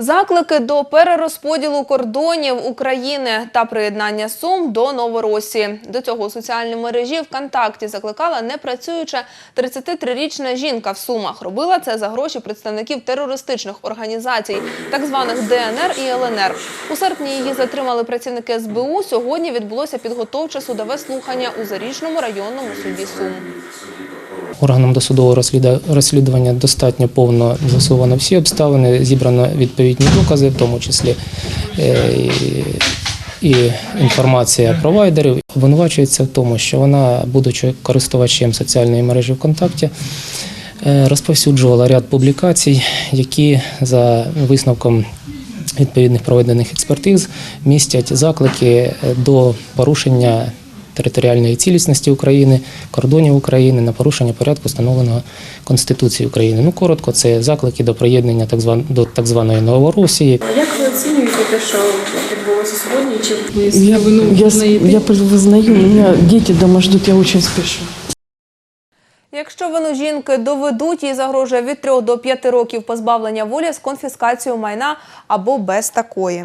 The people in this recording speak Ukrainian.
Заклики до перерозподілу кордонів України та приєднання Сум до Новоросії. До цього у соціальній мережі ВКонтакті закликала непрацююча 33-річна жінка в Сумах. Робила це за гроші представників терористичних організацій, так званих ДНР і ЛНР. У серпні її затримали працівники СБУ. Сьогодні відбулося підготовче судове слухання у Зарічному районному суді Сум. Органам досудового розслідування достатньо повно з'ясовано всі обставини, зібрано відповідні докази, в тому числі е, і інформація провайдерів. Обвинувачується в тому, що вона, будучи користувачем соціальної мережі ВКонтакті, е, розповсюджувала ряд публікацій, які за висновком відповідних проведених експертиз містять заклики до порушення територіальної цілісності України, кордонів України на порушення порядку, встановленого Конституцією України. Ну коротко, це заклики до приєднання так зван до так званої Новоросії. А Як ви оцінюєте те, що відбулося сьогодні? Чи ви Я, я, я вызнаю, у меня дети дома ждут, я очень спешу. Якщо вину жінки доведуть, їй загрожує від 3 до 5 років позбавлення волі з конфіскацією майна або без такої.